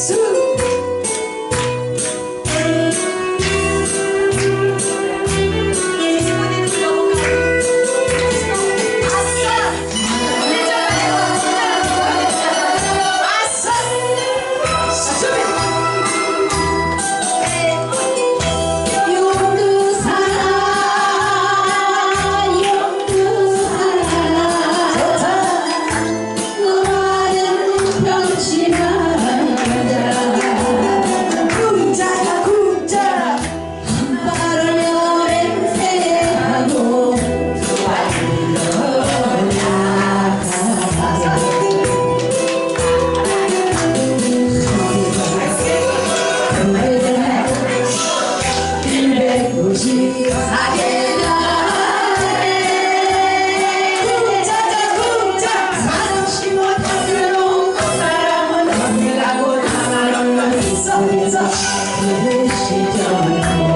すぐ 사계절에 쿵짜자 쿵짜 사람 심어 탐내놓은 사람은 언니라고 나만 있어 있어. 그 시절